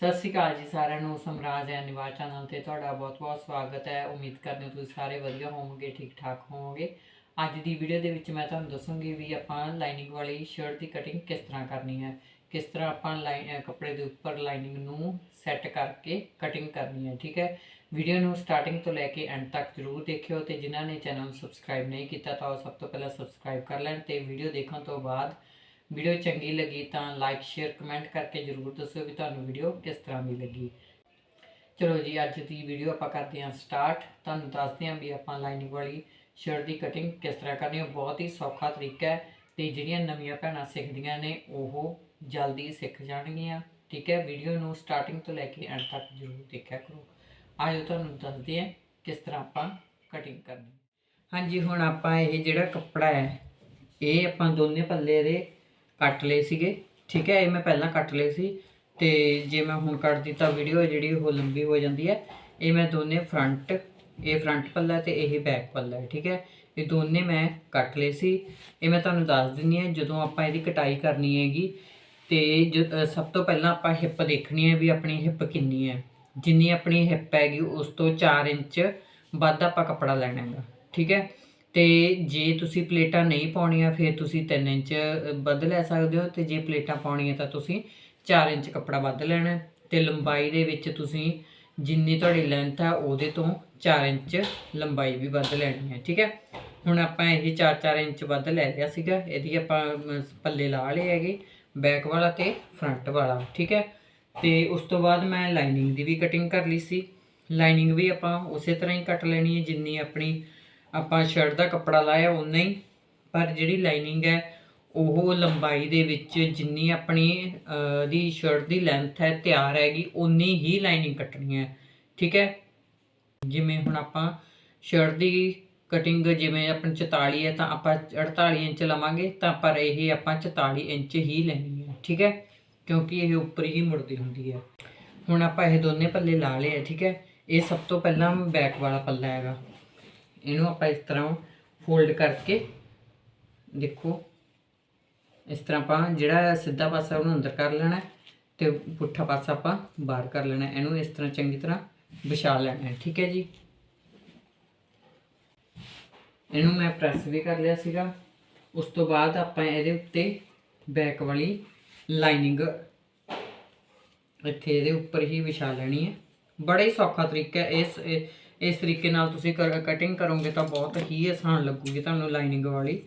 ਸਤਿ ਸ਼੍ਰੀ ਅਕਾਲ ਜੀ ਸਾਰਿਆਂ ਨੂੰ, ਸਮਰਾਜ ਐ ਨਿਵਾਸ ਚੈਨਲ ਤੇ ਤੁਹਾਡਾ ਬਹੁਤ-ਬਹੁਤ ਸਵਾਗਤ ਹੈ। ਉਮੀਦ ਕਰਦੇ ਹਾਂ ਤੁਸੀਂ ਸਾਰੇ ਵਧੀਆ ਹੋਵੋਗੇ ਠੀਕ-ਠਾਕ ਹੋਵੋਗੇ। ਅੱਜ ਦੀ ਵੀਡੀਓ ਦੇ ਵਿੱਚ ਮੈਂ ਤੁਹਾਨੂੰ ਦੱਸੂੰਗੀ ਵੀ ਆਪਾਂ ਲਾਈਨਿੰਗ ਵਾਲੀ ਸ਼ਰਟ ਦੀ ਕਟਿੰਗ ਕਿਸ ਤਰ੍ਹਾਂ ਕਰਨੀ ਹੈ। ਕਿਸ ਤਰ੍ਹਾਂ ਆਪਾਂ ਲਾਈਨ ਕੱਪੜੇ ਦੇ ਉੱਪਰ ਲਾਈਨਿੰਗ ਨੂੰ ਸੈੱਟ ਕਰਕੇ ਕਟਿੰਗ ਕਰਨੀ ਹੈ, ਠੀਕ ਹੈ। ਵੀਡੀਓ ਨੂੰ ਸਟਾਰਟਿੰਗ ਤੋਂ ਲੈ ਕੇ ਐਂਡ ਤੱਕ ਜ਼ਰੂਰ ਦੇਖਿਓ ਤੇ ਜਿਨ੍ਹਾਂ ਨੇ ਚੈਨਲ ਨੂੰ ਸਬਸਕ੍ਰਾਈਬ ਨਹੀਂ ਕੀਤਾ ਤਾਂ ਉਹ ਸਭ ਤੋਂ ਪਹਿਲਾਂ ਸਬਸਕ੍ਰਾਈਬ ਕਰ ਲੈਣ ਤੇ ਵੀਡੀਓ ਦੇਖਣ ਤੋਂ ਬਾਅਦ ਵੀਡੀਓ ਚੰਗੀ ਲੱਗੀ ਤਾਂ ਲਾਈਕ ਸ਼ੇਅਰ ਕਮੈਂਟ ਕਰਕੇ ਜਰੂਰ ਦੱਸਿਓ ਵੀ ਤੁਹਾਨੂੰ ਵੀਡੀਓ ਕਿਸ ਤਰ੍ਹਾਂ ਦੀ ਲੱਗੀ। ਚਲੋ ਜੀ, ਅੱਜ ਦੀ ਵੀਡੀਓ ਆਪਾਂ ਕਰਦੇ ਹਾਂ ਸਟਾਰਟ ਤੁਹਾਨੂੰ ਦੱਸਦੇ ਹਾਂ ਵੀ ਆਪਾਂ ਲਾਈਨਿੰਗ ਵਾਲੀ ਸ਼ਰਟ ਦੀ ਕਟਿੰਗ ਕਿਸ ਤਰ੍ਹਾਂ ਕਰਨੀ ਹੈ। ਬਹੁਤ ਹੀ ਸੌਖਾ ਤਰੀਕਾ ਹੈ ਤੇ ਜਿਹੜੀਆਂ ਨਵੀਆਂ ਭੈਣਾਂ ਸਿੱਖਦੀਆਂ ਨੇ, ਉਹ ਜਲਦੀ ਸਿੱਖ ਜਾਣਗੀਆਂ। ਠੀਕ ਹੈ, ਵੀਡੀਓ ਨੂੰ ਸਟਾਰਟਿੰਗ ਤੋਂ ਲੈ ਕੇ ਐਂਡ ਤੱਕ ਜਰੂਰ ਦੇਖਿਆ ਕਰੋ। ਆਜੋ ਤੁਹਾਨੂੰ ਦੱਸਦੇ ਹਾਂ ਕਿਸ ਤਰ੍ਹਾਂ ਆਪਾਂ ਕਟਿੰਗ ਕਰਨੀ ਹਾਂਜੀ, ਹੁਣ ਆਪਾਂ ਇਹ ਜਿਹੜਾ ਕੱਪੜਾ ਹੈ, ਇਹ ਆਪਾਂ ਦੋਨੇ ਪੱਲੇ ਦੇ ਕੱਟ ਲਏ ਸੀਗੇ। ਠੀਕ ਹੈ, ਇਹ ਮੈਂ ਪਹਿਲਾਂ ਕੱਟ ਲਏ ਸੀ ਤੇ ਜੇ ਮੈਂ ਹੁਣ ਕੱਟਦੀ ਤਾਂ ਵੀਡੀਓ ਜਿਹੜੀ ਉਹ ਲੰਬੀ ਹੋ ਜਾਂਦੀ ਹੈ, ਇਹ ਮੈਂ ਦੋਨੇ ਫਰੰਟ ਇਹ ਫਰੰਟ ਪੱਲਾ ਤੇ ਇਹ ਬੈਕ ਪੱਲਾ ਹੈ, ਠੀਕ ਹੈ। ਇਹ ਦੋਨੇ ਮੈਂ ਕੱਟ ਲਏ ਸੀ। ਇਹ ਮੈਂ ਤੁਹਾਨੂੰ ਦੱਸ ਦਿੰਨੀ ਹਾਂ, ਜਦੋਂ ਆਪਾਂ ਇਹਦੀ ਕਟਾਈ ਕਰਨੀ ਹੈਗੀ ਤੇ ਜ- ਸਭ ਤੋਂ ਪਹਿਲਾਂ ਆਪਾਂ ਹਿੱਪ ਦੇਖਣੀ ਹੈ ਵੀ ਆਪਣੀ ਹਿੱਪ ਕਿੰਨੀ ਹੈ। ਜਿੰਨੀ ਆਪਣੀ ਹਿੱਪ ਹੈਗੀ, ਉਸ ਤੋਂ 4 ਇੰਚ ਵੱਧ ਆਪਾਂ ਕੱਪੜਾ ਲੈਣਾ ਹੈਗਾ, ਠੀਕ ਹੈ। ਤੇ ਜੇ ਤੁਸੀਂ ਪਲੇਟਾਂ ਨਹੀਂ ਪਾਉਣੀਆਂ, ਫਿਰ ਤੁਸੀਂ 3 ਇੰਚ ਵੱਧ ਲੈ ਸਕਦੇ ਹੋ ਤੇ ਜੇ ਪਲੇਟਾਂ ਪਾਉਣੀਆਂ ਤਾਂ ਤੁਸੀਂ 4 ਇੰਚ ਕੱਪੜਾ ਵੱਧ ਲੈਣਾ ਹੈ ਤੇ ਲੰਬਾਈ ਦੇ ਵਿੱਚ ਤੁਸੀਂ ਜਿੰਨੀ ਤੁਹਾਡੀ ਲੈਂਥ ਹੈ ਉਹਦੇ ਤੋਂ 4 ਇੰਚ ਲੰਬਾਈ ਵੀ ਵੱਧ ਲੈਣੀ ਹੈ, ਠੀਕ ਹੈ? ਹੁਣ ਆਪਾਂ ਇਹ 4-4 ਇੰਚ ਵੱਧ ਲੈ ਲਿਆ ਸੀਗਾ, ਇਹਦੀ ਆਪਾਂ ਪੱਲੇ ਲਾ ਲਏ ਹੈਗੇ ਬੈਕ ਵਾਲਾ ਤੇ ਫਰੰਟ ਵਾਲਾ, ਠੀਕ ਹੈ? ਤੇ ਉਸ ਤੋਂ ਬਾਅਦ ਮੈਂ ਲਾਈਨਿੰਗ ਦੀ ਵੀ ਕਟਿੰਗ ਕਰ ਲਈ ਸੀ। ਲਾਈਨਿੰਗ ਵੀ ਆਪਾਂ ਉਸੇ ਤਰ੍ਹਾਂ ਹੀ ਕੱਟ ਲੈਣੀ ਹੈ ਜਿੰਨੀ ਆਪਣੀ ਆਪਾਂ ਸ਼ਰਟ ਦਾ ਕੱਪੜਾ ਲਾਇਆ ਉਨਾ ਹੀ, ਪਰ ਜਿਹੜੀ ਲਾਈਨਿੰਗ ਹੈ, ਉਹ ਲੰਬਾਈ ਦੇ ਵਿੱਚ ਜਿੰਨੀ ਆਪਣੀ ਦੀ ਸ਼ਰਟ ਦੀ ਲੈਂਥ ਹੈ, ਤਿਆਰ ਹੈਗੀ ਉਨੀ ਹੀ ਲਾਈਨਿੰਗ ਕੱਟਣੀ ਹੈ, ਠੀਕ ਹੈ? ਜਿਵੇਂ ਹੁਣ ਆਪਾਂ ਸ਼ਰਟ ਦੀ ਕਟਿੰਗ ਜਿਵੇਂ ਆਪਣੀ 44 ਹੈ, ਤਾਂ ਆਪਾਂ 48 ਇੰਚ ਲਵਾਂਗੇ, ਤਾਂ ਪਰ ਇਹ ਆਪਾਂ 44 ਇੰਚ ਹੀ ਲੈਣੀ ਹੈ, ਠੀਕ ਹੈ? ਕਿਉਂਕਿ ਇਹ ਉੱਪਰ ਹੀ ਮੁੜਦੀ ਹੁੰਦੀ ਹੈ। ਹੁਣ ਆਪਾਂ ਇਹ ਦੋਨੇ ਪੱਲੇ ਲਾ ਲਏ ਠੀਕ ਹੈ? ਇਹ ਸਭ ਤੋਂ ਪਹਿਲਾਂ ਬੈਕ ਵਾਲਾ ਪੱਲਾ ਹੈਗਾ। ਇਹਨੂੰ ਆਪਾਂ ਇਸ ਤਰ੍ਹਾਂ ਫੋਲਡ ਕਰਕੇ ਦੇਖੋ। ਇਸ ਤਰ੍ਹਾਂ ਆਪਾਂ ਜਿਹੜਾ ਸਿੱਧਾ ਪਾਸਾ ਉਹਨੂੰ ਅੰਦਰ ਕਰ ਲੈਣਾ ਹੈ ਤੇ ਪੁੱਠਾ ਪਾਸਾ ਆਪਾਂ ਬਾਹਰ ਕਰ ਲੈਣਾ ਇਹਨੂੰ ਇਸ ਤਰ੍ਹਾਂ ਚੰਗੀ ਤਰ੍ਹਾਂ ਵਿਛਾ ਲੈਣਾ ਠੀਕ ਹੈ ਜੀ। ਇਹਨੂੰ ਮੈਂ ਪ੍ਰੈਸ ਵੀ ਕਰ ਲਿਆ ਸੀਗਾ। ਉਸ ਤੋਂ ਬਾਅਦ ਆਪਾਂ ਇਹਦੇ ਉੱਤੇ ਬੈਕ ਵਾਲੀ ਲਾਈਨਿੰਗ ਇੱਥੇ ਇਹਦੇ ਉੱਪਰ ਹੀ ਵਿਛਾ ਲੈਣੀ ਹੈ। ਬੜਾ ਹੀ ਸੌਖਾ ਤਰੀਕਾ ਹੈ ਇਸ ਇਸ ਤਰੀਕੇ ਨਾਲ ਤੁਸੀਂ ਕਟਿੰਗ ਕਰੋਗੇ ਤਾਂ ਬਹੁਤ ਹੀ ਆਸਾਨ ਲੱਗੂਗੀ ਤੁਹਾਨੂੰ ਲਾਈਨਿੰਗ ਵਾਲੀ।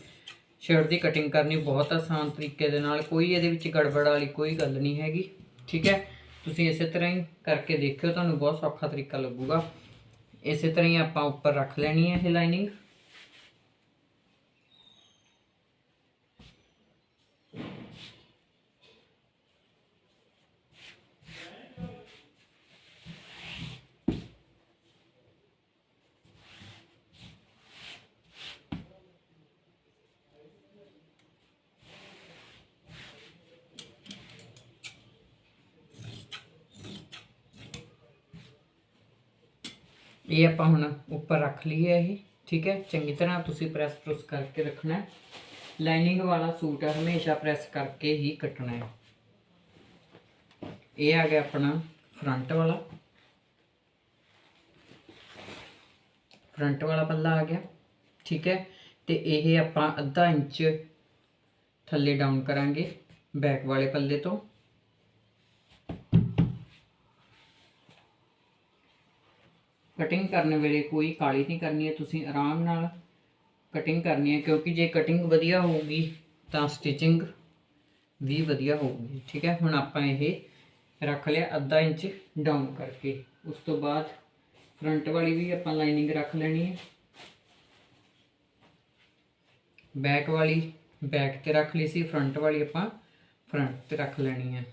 ਸ਼ਰਟ ਦੀ ਕਟਿੰਗ ਕਰਨੀ ਬਹੁਤ ਆਸਾਨ ਤਰੀਕੇ ਦੇ ਨਾਲ, ਕੋਈ ਇਹਦੇ ਵਿੱਚ ਗੜਬੜ ਵਾਲੀ ਕੋਈ ਗੱਲ ਨਹੀਂ ਹੈਗੀ, ਠੀਕ ਹੈ? ਤੁਸੀਂ ਇਸੇ ਤਰ੍ਹਾਂ ਹੀ ਕਰਕੇ ਦੇਖਿਓ, ਤੁਹਾਨੂੰ ਬਹੁਤ ਸੌਖਾ ਤਰੀਕਾ ਲੱਗੂਗਾ। ਇਸੇ ਤਰ੍ਹਾਂ ਹੀ ਆਪਾਂ ਉੱਪਰ ਰੱਖ ਲੈਣੀ ਹੈ ਇਹ ਲਾਈਨਿੰਗ ਇਹ ਆਪਾਂ ਹੁਣ ਉੱਪਰ ਰੱਖ ਲਈਏ ਇਹ, ਠੀਕ ਹੈ? ਚੰਗੀ ਤਰ੍ਹਾਂ ਤੁਸੀਂ ਪ੍ਰੈਸ ਪ੍ਰੈਸ ਕਰਕੇ ਰੱਖਣਾ ਹੈ। ਲਾਈਨਿੰਗ ਵਾਲਾ ਸੂਟ ਹੈ ਹਮੇਸ਼ਾ ਪ੍ਰੈਸ ਕਰਕੇ ਹੀ ਕੱਟਣਾ ਹੈ। ਇਹ ਆ ਗਿਆ ਆਪਣਾ ਫਰੰਟ ਵਾਲਾ। ਫਰੰਟ ਵਾਲਾ ਪੱਲਾ ਆ ਗਿਆ, ਠੀਕ ਹੈ? ਤੇ ਇਹ ਆਪਾਂ ਅੱਧਾ ਇੰਚ ਥੱਲੇ ਡਾਊਨ ਕਰਾਂਗੇ ਬੈਕ ਵਾਲੇ ਪੱਲੇ ਤੋਂ। ਕਟਿੰਗ ਕਰਨ ਵੇਲੇ ਕੋਈ ਕਾਲੀ ਨਹੀਂ ਕਰਨੀ ਹੈ, ਤੁਸੀਂ ਆਰਾਮ ਨਾਲ ਕਟਿੰਗ ਕਰਨੀ ਹੈ, ਕਿਉਂਕਿ ਜੇ ਕਟਿੰਗ ਵਧੀਆ ਹੋਊਗੀ ਤਾਂ ਸਟਿਚਿੰਗ ਵੀ ਵਧੀਆ ਹੋਊਗੀ, ਠੀਕ ਹੈ? ਹੁਣ ਆਪਾਂ ਇਹ ਰੱਖ ਲਿਆ ਅੱਧਾ ਇੰਚ ਡਾਊਨ ਕਰਕੇ। ਉਸ ਤੋਂ ਬਾਅਦ ਫਰੰਟ ਵਾਲੀ ਵੀ ਆਪਾਂ ਲਾਈਨਿੰਗ ਰੱਖ ਲੈਣੀ ਹੈ। ਬੈਕ ਵਾਲੀ ਬੈਕ ਤੇ ਰੱਖ ਲਈ ਸੀ ਫਰੰਟ ਵਾਲੀ ਆਪਾਂ ਫਰੰਟ ਤੇ ਰੱਖ ਲੈਣੀ ਹੈ।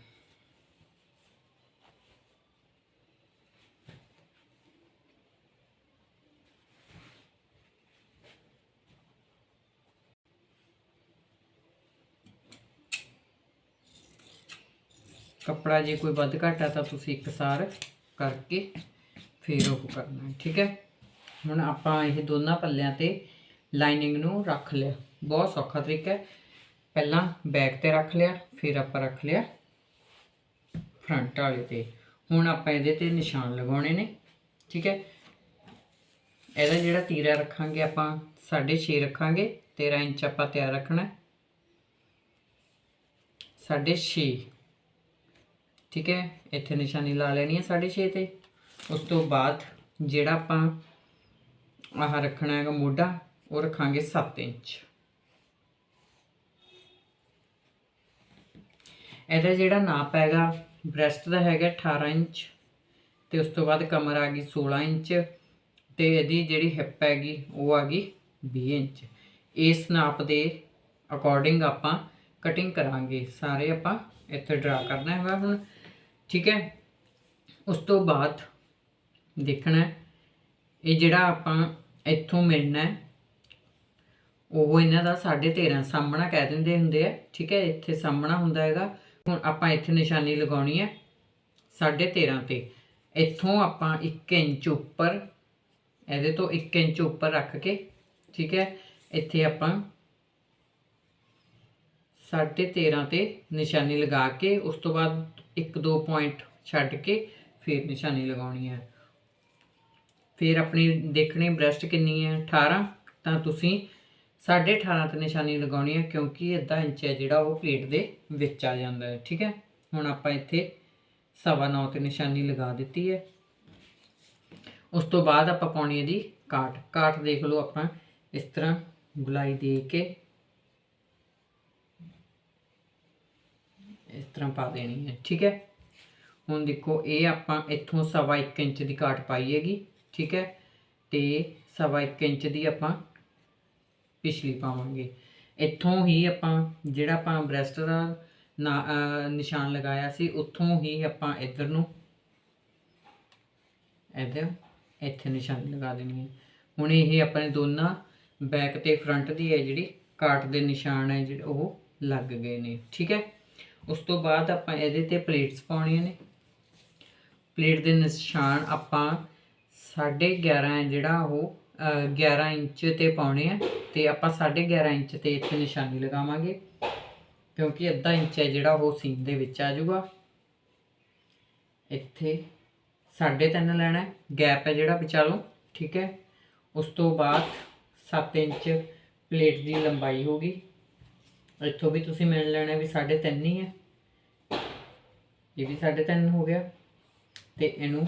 ਕੱਪੜਾ ਜੇ ਕੋਈ ਵੱਧ ਘੱਟ ਆ ਤਾਂ ਤੁਸੀਂ ਇੱਕ ਸਾਰ ਕਰਕੇ ਫੇਰ ਉਹ ਕਰਨਾ ਹੈ, ਠੀਕ ਹੈ? ਹੁਣ ਆਪਾਂ ਇਹ ਦੋਨਾਂ ਪੱਲਿਆਂ ਤੇ ਲਾਈਨਿੰਗ ਨੂੰ ਰੱਖ ਲਿਆ। ਬਹੁਤ ਸੌਖਾ ਤਰੀਕਾ ਹੈ। ਪਹਿਲਾਂ ਬੈਕ ਤੇ ਰੱਖ ਲਿਆ, ਫਿਰ ਆਪਾਂ ਰੱਖ ਲਿਆ ਫਰੰਟ ਵਾਲੇ ਤੇ। ਹੁਣ ਆਪਾਂ ਇਹਦੇ ਤੇ ਨਿਸ਼ਾਨ ਲਗਾਉਣੇ ਨੇ, ਠੀਕ ਹੈ? ਇਹਦਾ ਜਿਹੜਾ ਤੀਰਾ ਰੱਖਾਂਗੇ ਆਪਾਂ 6.5 ਰੱਖਾਂਗੇ 13 ਇੰਚ ਆਪਾਂ ਤਿਆਰ ਰੱਖਣਾ 6.5 ਠੀਕ ਹੈ? ਇੱਥੇ ਨਿਸ਼ਾਨੀ ਲਾ ਲੈਣੀ ਹੈ 6.5 ਤੇ। ਉਸ ਤੋਂ ਬਾਅਦ ਜਿਹੜਾ ਆਪਾਂ ਆਹ ਰੱਖਣਾ ਹੈਗਾ ਮੋਢਾ, ਉਹ ਰੱਖਾਂਗੇ 7 ਇੰਚ। ਇਹਦਾ ਜਿਹੜਾ ਨਾਪ ਹੈਗਾ, ਬ੍ਰੈਸਟ ਦਾ ਹੈਗਾ 18 ਇੰਚ ਤੇ ਉਸ ਤੋਂ ਬਾਅਦ ਕਮਰ ਆ ਗਈ 16 ਇੰਚ ਤੇ ਇਹਦੀ ਜਿਹੜੀ ਹਿੱਪ ਹੈਗੀ, ਉਹ ਆ ਗਈ 20 ਇੰਚ। ਇਸ ਨਾਪ ਦੇ ਅਕੋਰਡਿੰਗ ਆਪਾਂ ਕਟਿੰਗ ਕਰਾਂਗੇ। ਸਾਰੇ ਆਪਾਂ ਇੱਥੇ ਡਰਾ ਕਰਨਾ ਹੈਗਾ ਹੁਣ। ਠੀਕ ਹੈ? ਉਸ ਤੋਂ ਬਾਅਦ ਦੇਖਣਾ ਇਹ ਜਿਹੜਾ ਆਪਾਂ ਇੱਥੋਂ ਮਿਲਣਾ ਹੈ, ਉਹ ਇਹਨਾਂ ਦਾ 13.5 ਸਾਹਮਣਾ ਕਹਿ ਦਿੰਦੇ ਹੁੰਦੇ ਆ, ਠੀਕ ਹੈ? ਇੱਥੇ ਸਾਹਮਣਾ ਹੁੰਦਾ ਹੈਗਾ। ਹੁਣ ਆਪਾਂ ਇੱਥੇ ਨਿਸ਼ਾਨੀ ਲਗਾਉਣੀ ਹੈ 13.5 ਤੇ। ਇੱਥੋਂ ਆਪਾਂ 1 ਇੰਚ ਉੱਪਰ, ਇਹਦੇ ਤੋਂ 1 ਇੰਚ ਉੱਪਰ ਰੱਖ ਕੇ, ਠੀਕ ਹੈ? ਇੱਥੇ ਆਪਾਂ 13.5 ਤੇ ਨਿਸ਼ਾਨੀ ਲਗਾ ਕੇ, ਉਸ ਤੋਂ ਬਾਅਦ 1-2 ਪੁਆਇੰਟ ਛੱਡ ਕੇ ਫਿਰ ਨਿਸ਼ਾਨੀ ਲਗਾਉਣੀ ਹੈ। ਫਿਰ ਆਪਣੀ ਦੇਖਣੀ ਬ੍ਰੈਸਟ ਕਿੰਨੀ ਹੈ? 18 ਤਾਂ ਤੁਸੀਂ 18.5 ਤੇ ਨਿਸ਼ਾਨੀ ਲਗਾਉਣੀ ਹੈ ਕਿਉਂਕਿ ਅੱਧਾ ਇੰਚ ਹੈ ਜਿਹੜਾ ਉਹ ਪਲੇਟ ਦੇ ਵਿੱਚ ਆ ਜਾਂਦਾ ਹੈ, ਠੀਕ ਹੈ? ਹੁਣ ਆਪਾਂ ਇੱਥੇ ਸਵਾ ਨੌ ਤੇ ਨਿਸ਼ਾਨੀ ਲਗਾ ਦਿੱਤੀ ਹੈ। ਉਸ ਤੋਂ ਬਾਅਦ ਆਪਾਂ ਪਾਉਣੀ ਹੈ ਇਹਦੀ ਕਾਟ। ਕਾਟ ਦੇਖ ਲਓ ਆਪਾਂ ਇਸ ਤਰ੍ਹਾਂ ਗੁਲਾਈ ਦੇ ਕੇ ਇਸ ਤਰ੍ਹਾਂ ਪਾ ਦੇਣੀ ਹੈ, ਠੀਕ ਹੈ? ਹੁਣ ਦੇਖੋ, ਇਹ ਆਪਾਂ ਇੱਥੋਂ ਸਵਾ ਇੱਕ ਇੰਚ ਦੀ ਕਾਟ ਪਾਈ ਹੈਗੀ, ਠੀਕ ਹੈ? ਤੇ ਸਵਾ ਇੱਕ ਇੰਚ ਦੀ ਆਪਾਂ ਪਿਛਲੀ ਪਾਵਾਂਗੇ। ਇੱਥੋਂ ਹੀ ਆਪਾਂ ਜਿਹੜਾ ਆਪਾਂ ਬ੍ਰੈਸਟ ਦਾ ਨਾ- ਨਿਸ਼ਾਨ ਲਗਾਇਆ ਸੀ, ਉੱਥੋਂ ਹੀ ਆਪਾਂ ਇੱਧਰ ਨੂੰ, ਇੱਧਰ ਇੱਥੇ ਨਿਸ਼ਾਨ ਲਗਾ ਦੇਣੀ ਹੈ। ਹੁਣ ਇਹ ਆਪਣੇ ਦੋਨਾਂ ਬੈਕ ਤੇ ਫਰੰਟ ਦੀ ਹੈ ਜਿਹੜੀ ਕਾਟ ਦੇ ਨਿਸ਼ਾਨ ਹੈ, ਜਿਹੜੇ ਉਹ ਲੱਗ ਗਏ ਨੇ, ਠੀਕ ਹੈ? ਉਸ ਤੋਂ ਬਾਅਦ ਆਪਾਂ ਇਹਦੇ ਤੇ ਪਲੇਟਸ ਪਾਉਣੀਆਂ ਨੇ। ਪਲੇਟ ਦੇ ਨਿਸ਼ਾਨ ਆਪਾਂ 11.5 ਹੈ ਜਿਹੜਾ ਉਹ ਅਹ, 11 ਇੰਚ ਤੇ ਪਾਉਣੇ ਆ ਤੇ ਆਪਾਂ 11.5 ਇੰਚ ਤੇ ਇੱਥੇ ਨਿਸ਼ਾਨੀ ਲਗਾਵਾਂਗੇ ਕਿਉਂਕਿ ਅੱਧਾ ਇੰਚ ਹੈ ਜਿਹੜਾ ਉਹ ਸੀਨ ਦੇ ਵਿੱਚ ਆ ਜਾਊਗਾ। ਇੱਥੇ 3.5 ਲੈਣਾ ਗੈਪ ਹੈ ਜਿਹੜਾ ਵਿਚਾਲੋਂ ਠੀਕ ਹੈ। ਉਸ ਤੋਂ ਬਾਅਦ 7 ਇੰਚ ਪਲੇਟ ਦੀ ਲੰਬਾਈ ਹੋਗੀ ਇੱਥੋਂ ਵੀ ਤੁਸੀਂ ਮਿਲ ਲੈਣਾ ਵੀ 3.5 ਹੀ ਹੈ ਇਹ ਵੀ 3.5 ਹੋ ਗਿਆ ਤੇ ਇਹਨੂੰ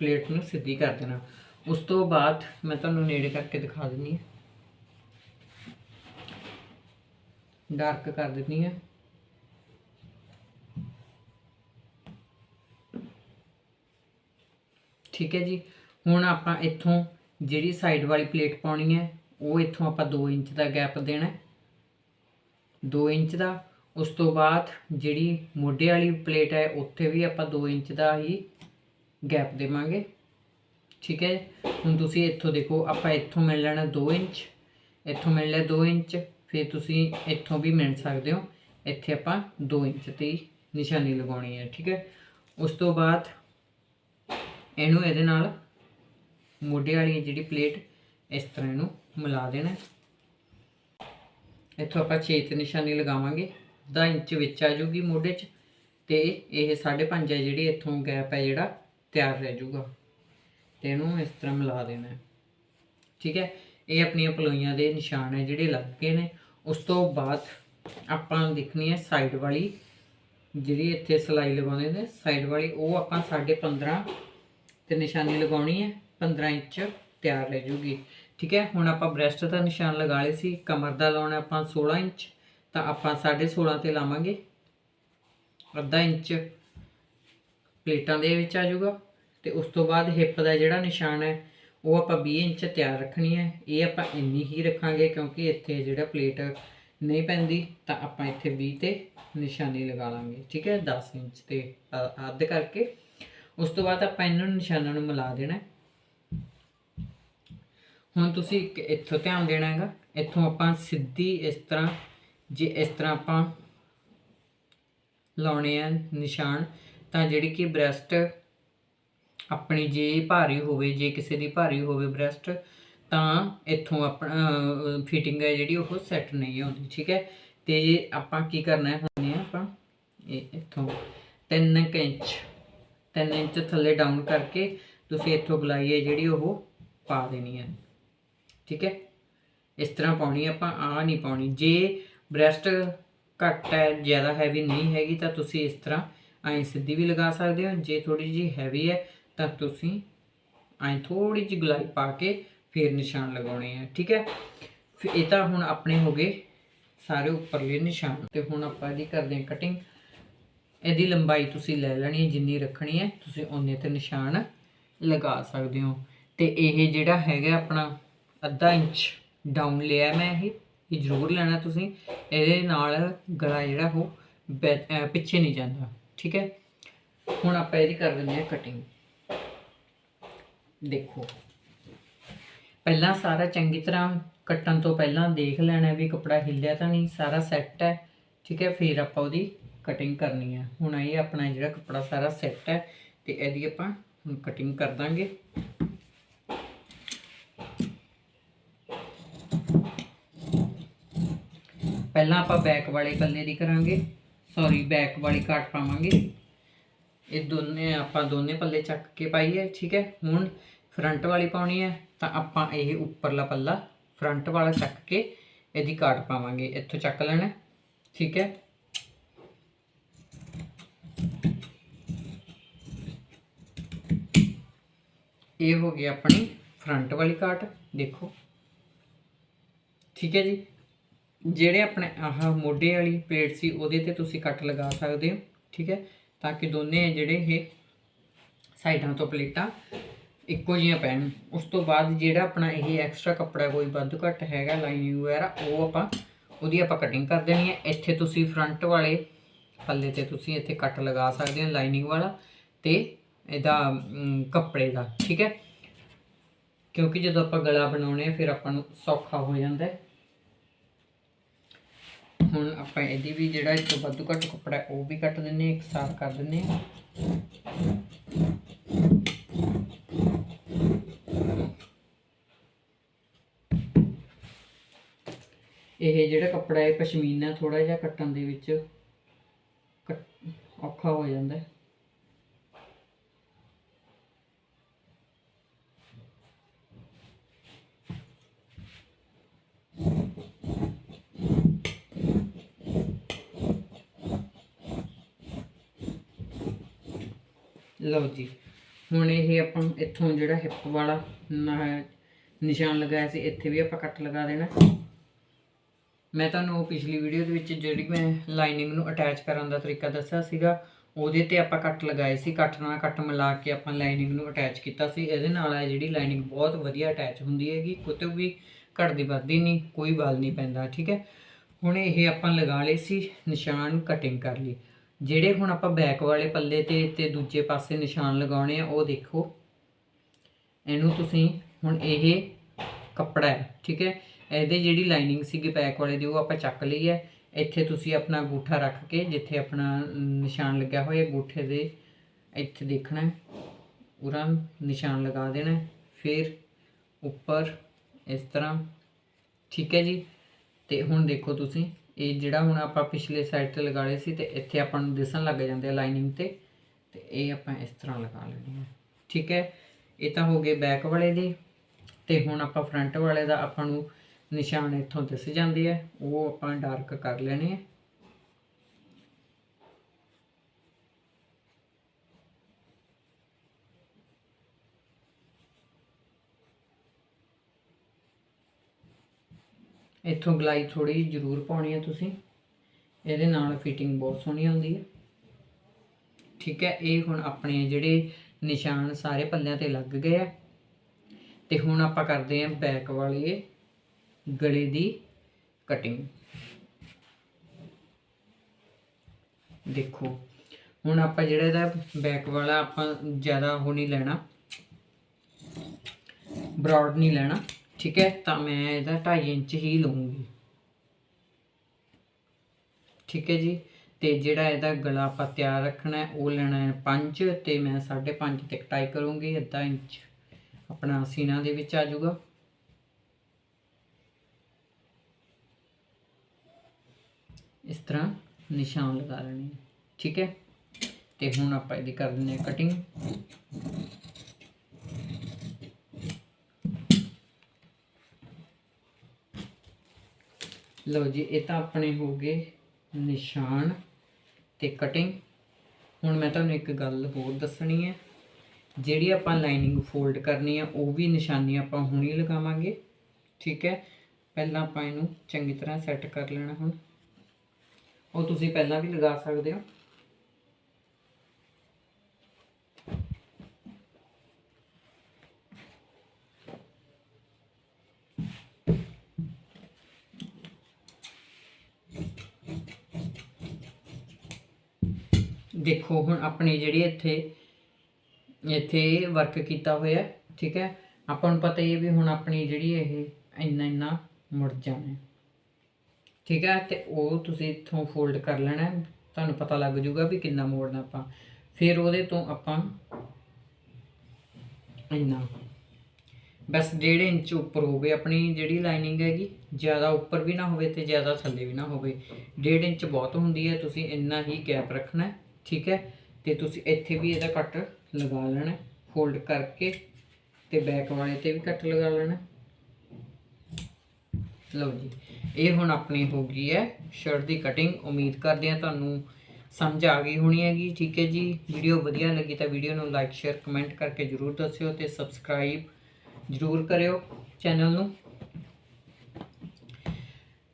ਪਲੇਟ ਨੂੰ ਸਿੱਧੀ ਕਰ ਦੇਣਾ। ਉਸ ਤੋਂ ਬਾਅਦ ਮੈਂ ਤੁਹਾਨੂੰ ਨੇੜੇ ਕਰਕੇ ਦਿਖਾ ਦਿੰਨੀ ਹਾਂ। ਡਾਰਕ ਕਰ ਦਿੰਨੀ ਹਾਂ। ਠੀਕ ਹੈ ਜੀ। ਹੁਣ ਆਪਾਂ ਇੱਥੋਂ ਜਿਹੜੀ ਸਾਈਡ ਵਾਲੀ ਪਲੇਟ ਪਾਉਣੀ ਹੈ, ਉਹ ਇੱਥੋਂ ਆਪਾਂ 2 ਇੰਚ ਦਾ ਗੈਪ ਦੇਣਾ ਹੈ। 2 ਇੰਚ ਦਾ। ਉਸ ਤੋਂ ਬਾਅਦ ਜਿਹੜੀ ਮੋਢੇ ਵਾਲੀ ਪਲੇਟ ਹੈ, ਉੱਥੇ ਵੀ ਆਪਾਂ 2 ਇੰਚ ਦਾ ਹੀ ਗੈਪ ਦੇਵਾਂਗੇ। ਠੀਕ ਹੈ ਹੁਣ ਤੁਸੀਂ ਇੱਥੋਂ ਦੇਖੋ, ਆਪਾਂ ਇੱਥੋਂ ਮਿਲ ਲੈਣਾ 2 ਇੰਚ, ਇੱਥੋਂ ਮਿਲ ਲਿਆ 2 ਇੰਚ, ਫਿਰ ਤੁਸੀਂ ਇੱਥੋਂ ਵੀ ਮਿਲ ਸਕਦੇ ਹੋ। ਇੱਥੇ ਆਪਾਂ 2 ਇੰਚ ਤੇ ਨਿਸ਼ਾਨੀ ਲਗਾਉਣੀ ਹੈ, ਠੀਕ ਹੈ? ਉਸ ਤੋਂ ਬਾਅਦ ਇਹਨੂੰ ਇਹਦੇ ਨਾਲ ਮੋਢੇ ਵਾਲੀ ਜਿਹੜੀ ਪਲੇਟ, ਇਸ ਤਰ੍ਹਾਂ ਇਹਨੂੰ ਮਿਲਾ ਦੇਣਾ ਇੱਥੋਂ ਆਪਾਂ 6 ਤੇ ਨਿਸ਼ਾਨੀ ਲਗਾਵਾਂਗੇ। 2 ਇੰਚ ਵਿੱਚ ਆ ਜਾਊਗੀ ਮੋਢੇ 'ਚ ਤੇ ਇਹ 5.5 ਹੈ ਜਿਹੜੀ ਇੱਥੋਂ ਗੈਪ ਹੈ ਜਿਹੜਾ ਤਿਆਰ ਰਹਿ ਜਾਊਗਾ। ਤੇ ਇਹਨੂੰ ਇਸ ਤਰ੍ਹਾਂ ਮਿਲਾ ਦੇਣਾ ਠੀਕ ਹੈ? ਇਹ ਆਪਣੀਆਂ ਪਲੋਈਆਂ ਦੇ ਨਿਸ਼ਾਨ ਹੈ ਜਿਹੜੇ ਲੱਗ ਗਏ ਨੇ। ਉਸ ਤੋਂ ਬਾਅਦ ਆਪਾਂ ਦੇਖਣੀ ਹੈ ਸਾਈਡ ਵਾਲੀ ਜਿਹੜੀ ਇੱਥੇ ਸਲਾਈ ਲਗਾਉਂਦੇ ਨੇ। ਸਾਈਡ ਵਾਲੀ ਉਹ ਆਪਾਂ 15.5 ਤੇ ਨਿਸ਼ਾਨੀ ਲਗਾਉਣੀ ਹੈ। 15 ਇੰਚ ਤਿਆਰ ਰਹਿ ਜੂਗੀ ਠੀਕ ਹੈ? ਹੁਣ ਆਪਾਂ ਬ੍ਰੈਸਟ ਦਾ ਨਿਸ਼ਾਨ ਲਗਾ ਲਏ ਸੀ। ਕਮਰ ਦਾ ਲਾਉਣਾ ਆਪਾਂ 16 ਇੰਚ। ਤਾਂ ਆਪਾਂ 16.5 ਤੇ ਲਾਵਾਂਗੇ। ਅੱਧਾ ਇੰਚ ਪਲੇਟਾਂ ਦੇ ਵਿੱਚ ਆ ਜਾਊਗਾ। ਤੇ ਉਸ ਤੋਂ ਬਾਅਦ ਹਿੱਪ ਦਾ ਜਿਹੜਾ ਨਿਸ਼ਾਨ ਹੈ, ਉਹ ਆਪਾਂ 20 ਇੰਚ ਤਿਆਰ ਰੱਖਣੀ ਹੈ। ਇਹ ਆਪਾਂ ਇੰਨੀ ਹੀ ਰੱਖਾਂਗੇ ਕਿਉਂਕਿ ਇੱਥੇ ਜਿਹੜਾ ਪਲੇਟ ਨਹੀਂ ਪੈਂਦੀ, ਤਾਂ ਆਪਾਂ ਇੱਥੇ 20 ਤੇ ਨਿਸ਼ਾਨੀ ਲਗਾ ਲਾਂਗੇ। ਠੀਕ ਹੈ? 10 ਇੰਚ ਤੇ ਅੱਧ ਕਰਕੇ। ਉਸ ਤੋਂ ਬਾਅਦ ਆਪਾਂ ਇਹਨਾਂ ਨੂੰ ਨਿਸ਼ਾਨਾਂ ਨੂੰ ਮਿਲਾ ਦੇਣਾ ਹੁਣ ਤੁਸੀਂ ਇੱਕ ਇੱਥੋਂ ਧਿਆਨ ਦੇਣਾ ਹੈਗਾ, ਇੱਥੋਂ ਆਪਾਂ ਸਿੱਧੀ ਇਸ ਤਰ੍ਹਾਂ, ਜੇ ਇਸ ਤਰ੍ਹਾਂ ਆਪਾਂ ਲਾਉਣੇ ਆ ਨਿਸ਼ਾਨ, ਤਾਂ ਜਿਹੜੀ ਕਿ ਬ੍ਰੈਸਟ ਆਪਣੀ ਜੇ ਭਾਰੀ ਹੋਵੇ, ਜੇ ਕਿਸੇ ਦੀ ਭਾਰੀ ਹੋਵੇ ਬ੍ਰੈਸਟ ਤਾਂ ਇੱਥੋਂ ਆਪਣਾ ਫਿਟਿੰਗ ਹੈ ਜਿਹੜੀ ਉਹ ਸੈੱਟ ਨਹੀਂ ਆਉਂਦੀ, ਠੀਕ ਹੈ? ਤੇ ਆਪਾਂ ਕੀ ਕਰਨਾ ਹੈ ਹੁੰਨੇ ਆ ਆਪਾਂ, ਇਹ ਇੱਥੋਂ 3 ਇੰਚ 3 ਇੰਚ ਥੱਲੇ ਡਾਊਨ ਕਰਕੇ ਤੁਸੀਂ ਇੱਥੋਂ ਗਲਾਈ ਹੈ ਜਿਹੜੀ ਉਹ ਪਾ ਦੇਣੀ ਹੈ। ਠੀਕ ਹੈ? ਇਸ ਤਰ੍ਹਾਂ ਪਾਉਣੀ ਆਪਾਂ ਆ ਨਹੀਂ ਪਾਉਣੀ। ਜੇ ਬ੍ਰੈਸਟ ਘੱਟ ਹੈ, ਜ਼ਿਆਦਾ ਹੈਵੀ ਨਹੀਂ ਹੈਗੀ, ਤਾਂ ਤੁਸੀਂ ਇਸ ਤਰ੍ਹਾਂ ਐਂ ਸਿੱਧੀ ਵੀ ਲਗਾ ਸਕਦੇ ਹੋ। ਜੇ ਥੋੜੀ ਜਿਹੀ ਹੈਵੀ ਹੈ, ਤਾਂ ਤੁਸੀਂ ਐਂ ਥੋੜੀ ਜਿਹੀ ਗੁਲਾਈ ਪਾ ਕੇ ਫਿਰ ਨਿਸ਼ਾਨ ਲਗਾਉਣੇ ਆ, ਠੀਕ ਹੈ? ਫਿਰ ਇਹ ਤਾਂ ਹੁਣ ਆਪਣੇ ਹੋ ਗਏ ਸਾਰੇ ਉੱਪਰਲੇ ਨਿਸ਼ਾਨ। ਤੇ ਹੁਣ ਆਪਾਂ ਇਹਦੀ ਕਰਦੇ ਹਾਂ ਕਟਿੰਗ ਇਹਦੀ ਲੰਬਾਈ ਤੁਸੀਂ ਲੈ ਲੈਣੀ ਹੈ, ਜਿੰਨੀ ਰੱਖਣੀ ਹੈ, ਤੁਸੀਂ ਓਨੇ ਤੇ ਨਿਸ਼ਾਨ ਲਗਾ ਸਕਦੇ ਹੋ। ਤੇ ਇਹ ਜਿਹੜਾ ਹੈਗਾ ਆਪਣਾ ਅੱਧਾ ਇੰਚ ਡਾਊਨ ਲਿਆ ਮੈਂ ਇਹ ਇਹ ਜ਼ਰੂਰ ਲੈਣਾ ਤੁਸੀਂ। ਇਹਦੇ ਨਾਲ ਗਲਾ ਜਿਹੜਾ ਉਹ ਬੈ- ਪਿੱਛੇ ਨਹੀਂ ਜਾਂਦਾ, ਠੀਕ ਹੈ? ਹੁਣ ਆਪਾਂ ਇਹਦੀ ਕਰ ਦਿੰਦੇ ਹਾਂ ਕਟਿੰਗ ਦੇਖੋ। ਪਹਿਲਾਂ ਸਾਰਾ ਚੰਗੀ ਤਰ੍ਹਾਂ ਕੱਟਣ ਤੋਂ ਪਹਿਲਾਂ ਦੇਖ ਲੈਣਾ ਵੀ ਕਪੜਾ ਹਿੱਲਿਆ ਤਾਂ ਨਹੀਂ, ਸਾਰਾ ਸੈੱਟ ਹੈ, ਠੀਕ ਹੈ? ਫਿਰ ਆਪਾਂ ਉਹਦੀ ਕਟਿੰਗ ਕਰਨੀ ਹੈ। ਹੁਣ ਇਹ ਆਪਣਾ ਜਿਹੜਾ ਕਪੜਾ ਸਾਰਾ ਸੈੱਟ ਹੈ, ਤੇ ਇਹਦੀ ਆਪਾਂ ਹੁਣ ਕਟਿੰਗ ਕਰ ਦਾਂਗੇ। ਪਹਿਲਾਂ ਆਪਾਂ ਬੈਕ ਵਾਲੇ ਪੱਲੇ ਦੀ ਕਰਾਂਗੇ। ਸੌਰੀ ਬੈਕ ਵਾਲੀ ਕਾਟ ਪਾਵਾਂਗੇ। ਇਹ ਦੋਨੇ, ਆਪਾਂ ਦੋਨੇ ਪੱਲੇ ਚੱਕ ਕੇ ਪਾਈਏ ਠੀਕ ਹੈ? ਹੁਣ ਫਰੰਟ ਵਾਲੀ ਪਾਉਣੀ ਹੈ, ਤਾਂ ਆਪਾਂ ਇਹ ਉੱਪਰਲਾ ਪੱਲਾ ਫਰੰਟ ਵਾਲਾ ਚੱਕ ਕੇ ਇਹਦੀ ਕਾਟ ਪਾਵਾਂਗੇ। ਇੱਥੋਂ ਚੱਕ ਲੈਣਾ, ਠੀਕ ਹੈ? ਇਹ ਹੋ ਗਈ ਆਪਣੀ ਫਰੰਟ ਵਾਲੀ ਕਾਟ ਦੇਖੋ। ਠੀਕ ਹੈ ਜੀ? ਜਿਹੜੇ ਆਪਣੇ ਆਹ ਮੋਢੇ ਵਾਲੀ ਪਲੇਟ ਸੀ, ਉਹਦੇ ਤੇ ਤੁਸੀਂ ਕੱਟ ਲਗਾ ਸਕਦੇ ਹੋ, ਠੀਕ ਹੈ? ਤਾਂ ਕਿ ਦੋਨੇ ਜਿਹੜੇ ਇਹ ਸਾਈਡਾਂ ਤੋਂ ਪਲੇਟਾਂ ਇੱਕੋ ਜਿਹੀਆਂ ਪੈਣ। ਉਸ ਤੋਂ ਬਾਅਦ ਜਿਹੜਾ ਆਪਣਾ ਇਹ ਐਕਸਟਰਾ ਕੱਪੜਾ ਕੋਈ ਵੱਧ ਘੱਟ ਹੈਗਾ ਲਾਈਨਿੰਗ ਵਗੈਰਾ, ਉਹ ਆਪਾਂ, ਉਹਦੀ ਆਪਾਂ ਕਟਿੰਗ ਕਰ ਦੇਣੀ ਹੈ। ਇੱਥੇ ਤੁਸੀਂ ਫਰੰਟ ਵਾਲੇ ਪੱਲੇ ਤੇ ਤੁਸੀਂ ਇੱਥੇ ਕੱਟ ਲਗਾ ਸਕਦੇ ਹੋ ਲਾਈਨਿੰਗ ਵਾਲਾ ਤੇ ਇਹਦਾ ਕੱਪੜੇ ਦਾ, ਠੀਕ ਹੈ? ਕਿਉਂਕਿ ਜਦੋਂ ਆਪਾਂ ਗਲਾ ਬਣਾਉਣੇ ਆ, ਫਿਰ ਆਪਾਂ ਨੂੰ ਸੌਖਾ ਹੋ ਜਾਂਦਾ ਹੈ। ਹੁਣ ਆਪਾਂ ਇਹਦੀ ਵੀ ਜਿਹੜਾ ਇਸ ਤੋਂ ਵੱਧ ਘੱਟ ਕੱਪੜਾ ਉਹ ਵੀ ਕੱਟ ਦਿੰਨੇ ਹਾਂ ਇਕਸਾਰ ਕਰ ਦਿੰਨੇ ਹਾਂ। ਇਹ ਜਿਹੜਾ ਕੱਪੜਾ ਹੈ ਪਸ਼ਮੀਨਾ ਥੋੜਾ ਜਿਹਾ ਕੱਟਣ ਦੇ ਵਿੱਚ ਕੱਟ- ਔਖਾ ਹੋ ਜਾਂਦਾ ਹੈ। ਲਓ ਜੀ, ਹੁਣ ਇਹ ਆਪਾਂ ਇੱਥੋਂ ਜਿਹੜਾ ਹਿੱਪ ਵਾਲਾ ਨਿਸ਼ਾਨ ਲਗਾਇਆ ਸੀ, ਇੱਥੇ ਵੀ ਆਪਾਂ ਕੱਟ ਲਗਾ ਦੇਣਾ। ਮੈਂ ਤੁਹਾਨੂੰ ਪਿਛਲੀ ਵੀਡੀਓ ਦੇ ਵਿੱਚ ਜਿਹੜੀ ਮੈਂ ਲਾਈਨਿੰਗ ਨੂੰ ਅਟੈਚ ਕਰਨ ਦਾ ਤਰੀਕਾ ਦੱਸਿਆ ਸੀਗਾ, ਉਹਦੇ ਤੇ ਆਪਾਂ ਕੱਟ ਲਗਾਏ ਸੀ, ਕੱਟ ਨਾਲ ਕੱਟ ਮਿਲਾ ਕੇ ਆਪਾਂ ਲਾਈਨਿੰਗ ਨੂੰ ਅਟੈਚ ਕੀਤਾ ਸੀ। ਇਹਦੇ ਨਾਲ ਹੈ ਜਿਹੜੀ ਲਾਈਨਿੰਗ ਬਹੁਤ ਵਧੀਆ ਅਟੈਚ ਹੁੰਦੀ ਹੈਗੀ ਕਿਤੇ ਵੀ ਘਟਦੀ ਵੱਧਦੀ ਨਹੀਂ, ਕੋਈ ਬਲ ਨਹੀਂ ਪੈਂਦਾ, ਠੀਕ ਹੈ। ਹੁਣ ਇਹ ਆਪਾਂ ਲਗਾ ਲਏ ਸੀ, ਨਿਸ਼ਾਨ ਕਟਿੰਗ ਕਰ ਲਈ ਜਿਹੜੇ ਹੁਣ ਆਪਾਂ ਬੈਕ ਵਾਲੇ ਪੱਲੇ ਤੇ ਤੇ ਦੂਜੇ ਪਾਸੇ ਨਿਸ਼ਾਨ ਲਗਾਉਣੇ ਆ, ਉਹ ਦੇਖੋ। ਇਹਨੂੰ ਤੁਸੀਂ ਹੁਣ ਇਹ ਕੱਪੜਾ ਹੈ, ਠੀਕ ਹੈ? ਇਹਦੇ ਜਿਹੜੀ ਲਾਈਨਿੰਗ ਸੀਗੀ ਬੈਕ ਵਾਲੇ ਦੀ, ਉਹ ਆਪਾਂ ਚੱਕ ਲਈ ਹੈ। ਇੱਥੇ ਤੁਸੀਂ ਆਪਣਾ ਗੂਠਾ ਰੱਖ ਕੇ, ਜਿੱਥੇ ਆਪਣਾ ਨਿਸ਼ਾਨ ਲੱਗਿਆ ਹੋਇਆ ਗੂਠੇ ਦੇ ਇੱਥੇ ਦੇਖਣਾ ਉਰਾਂ ਨਿਸ਼ਾਨ ਲਗਾ ਦੇਣਾ ਫਿਰ ਉੱਪਰ ਇਸ ਤਰ੍ਹਾਂ, ਠੀਕ ਹੈ ਜੀ? ਤੇ ਹੁਣ ਦੇਖੋ ਤੁਸੀਂ। ਇਹ ਜਿਹੜਾ ਹੁਣ ਆਪਾਂ ਪਿਛਲੇ ਸਾਈਡ ਤੇ ਲਗਾ ਲਏ ਸੀ ਤੇ ਇੱਥੇ ਆਪਾਂ ਨੂੰ ਦਿਸਣ ਲੱਗ ਜਾਂਦੇ ਆ ਲਾਈਨਿੰਗ ਤੇ ਤੇ ਇਹ ਆਪਾਂ ਇਸ ਤਰ੍ਹਾਂ ਲਗਾ ਲੈਣੀ ਹੈ। ਠੀਕ ਹੈ? ਇਹ ਤਾਂ ਹੋ ਗਏ ਬੈਕ ਵਾਲੇ ਦੇ, ਤੇ ਹੁਣ ਆਪਾਂ ਫਰੰਟ ਵਾਲੇ ਦਾ ਆਪਾਂ ਨੂੰ ਨਿਸ਼ਾਨ ਇੱਥੋਂ ਦਿਸ ਜਾਂਦੇ ਆ, ਉਹ ਆਪਾਂ ਡਾਰਕ ਕਰ ਲੈਣੇ ਆ। ਇੱਥੋਂ ਗਲਾਈ ਥੋੜੀ ਜ਼ਰੂਰ ਪਾਉਣੀ ਹੈ ਤੁਸੀਂ। ਇਹਦੇ ਨਾਲ ਫਿਟਿੰਗ ਬਹੁਤ ਸੋਹਣੀ ਆਉਂਦੀ ਹੈ ਠੀਕ ਹੈ, ਇਹ ਹੁਣ ਆਪਣੇ ਜਿਹੜੇ ਨਿਸ਼ਾਨ ਸਾਰੇ ਪੱਲਿਆਂ ਤੇ ਲੱਗ ਗਏ ਆ। ਤੇ ਹੁਣ ਆਪਾਂ ਕਰਦੇ ਹਾਂ ਬੈਕ ਵਾਲੇ ਗਲੇ ਦੀ ਕਟਿੰਗ ਦੇਖੋ, ਹੁਣ ਆਪਾਂ ਜਿਹੜਾ ਇਹਦਾ ਬੈਕ ਵਾਲਾ ਆਪਾਂ ਜ਼ਿਆਦਾ ਉਹ ਨਹੀਂ ਲੈਣਾ। ਬ੍ਰੌਡ ਨਹੀਂ ਲੈਣਾ। ਠੀਕ ਹੈ, ਤਾਂ ਮੈਂ ਇਹਦਾ 2.5 ਇੰਚ ਹੀ ਲਵਾਂਗੀ ਠੀਕ ਹੈ ਜੀ, ਤੇ ਜਿਹੜਾ ਇਹਦਾ ਗਲਾ ਆਪਾਂ ਤਿਆਰ ਰੱਖਣਾ ਹੈ, ਉਹ ਲੈਣਾ ਹੈ 5 ਤੇ ਮੈਂ 5.5 ਤੇ ਕਟਾਈ ਕਰੂੰਗੀ, ਅੱਧਾ ਇੰਚ ਆਪਣਾ ਸੀਨਾ ਦੇ ਵਿੱਚ ਆ ਜਾਊਗਾ। ਇਸ ਤਰ੍ਹਾਂ ਨਿਸ਼ਾਨ ਲਗਾ ਲੈਣੇ ਹੈ। ਠੀਕ ਹੈ, ਤੇ ਹੁਣ ਆਪਾਂ ਇਹਦੀ ਕਰ ਦਿੰਦੇ ਹਾਂ ਕਟਿੰਗ ਲਓ ਜੀ, ਇਹ ਤਾਂ ਆਪਣੇ ਹੋ ਗਏ ਨਿਸ਼ਾਨ ਤੇ ਕਟਿੰਗ ਹੁਣ ਮੈਂ ਤੁਹਾਨੂੰ ਇੱਕ ਗੱਲ ਹੋਰ ਦੱਸਣੀ ਹੈ। ਜਿਹੜੀ ਆਪਾਂ ਲਾਈਨਿੰਗ ਫੋਲਡ ਕਰਨੀ ਆ, ਉਹ ਵੀ ਨਿਸ਼ਾਨੀ ਆਪਾਂ ਹੁਣੀ ਲਗਾਵਾਂਗੇ, ਠੀਕ ਹੈ? ਪਹਿਲਾਂ ਆਪਾਂ ਇਹਨੂੰ ਚੰਗੀ ਤਰ੍ਹਾਂ ਸੈੱਟ ਕਰ ਲੈਣਾ ਹੁਣ। ਉਹ ਤੁਸੀਂ ਪਹਿਲਾਂ ਵੀ ਲਗਾ ਸਕਦੇ ਹੋ। ਦੇਖੋ, ਹੁਣ ਆਪਣੀ ਜਿਹੜੀ ਇੱਥੇ ਇੱਥੇ ਵਰਕ ਕੀਤਾ ਹੋਇਆ, ਠੀਕ ਹੈ? ਆਪਾਂ ਨੂੰ ਪਤਾ ਹੀ ਹੈ ਵੀ ਹੁਣ ਆਪਣੀ ਜਿਹੜੀ ਇਹ ਇੰਨਾ ਇੰਨਾ ਮੁੜ ਜਾਣਾ ਠੀਕ ਹੈ? ਤੇ ਉਹ ਤੁਸੀਂ ਇੱਥੋਂ ਫੋਲਡ ਕਰ ਲੈਣਾ ਤੁਹਾਨੂੰ ਪਤਾ ਲੱਗ ਜਾਊਗਾ ਵੀ ਕਿੰਨਾ ਮੋੜਨਾ ਆਪਾਂ। ਫਿਰ ਉਹਦੇ ਤੋਂ ਆਪਾਂ ਇੰਨਾ। ਬਸ 1.5 ਇੰਚ ਉੱਪਰ ਹੋਵੇ, ਆਪਣੀ ਜਿਹੜੀ ਲਾਈਨਿੰਗ ਹੈਗੀ, ਜ਼ਿਆਦਾ ਉੱਪਰ ਵੀ ਨਾ ਹੋਵੇ ਤੇ ਜ਼ਿਆਦਾ ਥੱਲੇ ਵੀ ਨਾ ਹੋਵੇ। 1.5 ਇੰਚ ਬਹੁਤ ਹੁੰਦੀ ਹੈ, ਤੁਸੀਂ ਇੰਨਾ ਹੀ ਗੈਪ ਰੱਖਣਾ ਠੀਕ ਹੈ? ਤੇ ਤੁਸੀਂ ਇੱਥੇ ਵੀ ਇਹਦਾ ਕੱਟ ਲਗਾ ਲੈਣਾ ਫੋਲਡ ਕਰਕੇ ਤੇ ਬੈਕ ਵਾਲੇ ਤੇ ਵੀ ਕੱਟ ਲਗਾ ਲੈਣਾ ਲਓ ਜੀ, ਇਹ ਹੁਣ ਆਪਣੀ ਹੋ ਗਈ ਹੈ ਸ਼ਰਟ ਦੀ ਕਟਿੰਗ ਉਮੀਦ ਕਰਦੇ ਹਾਂ ਤੁਹਾਨੂੰ ਸਮਝ ਆ ਗਈ ਹੋਣੀ ਹੈਗੀ, ਠੀਕ ਹੈ ਜੀ? ਵੀਡੀਓ ਵਧੀਆ ਲੱਗੀ ਤਾਂ ਵੀਡੀਓ ਨੂੰ ਲਾਈਕ ਸ਼ੇਅਰ ਕਮੈਂਟ ਕਰਕੇ ਜਰੂਰ ਦੱਸਿਓ ਤੇ ਸਬਸਕ੍ਰਾਈਬ ਜਰੂਰ ਕਰਿਓ ਚੈਨਲ ਨੂੰ।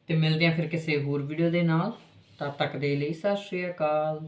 ਤੇ ਮਿਲਦੇ ਹਾਂ ਫਿਰ ਕਿਸੇ ਹੋਰ ਵੀਡੀਓ ਦੇ ਨਾਲ। ਤਦ ਤੱਕ ਦੇ ਲਈ ਸਤਿ ਸ਼੍ਰੀ ਅਕਾਲ।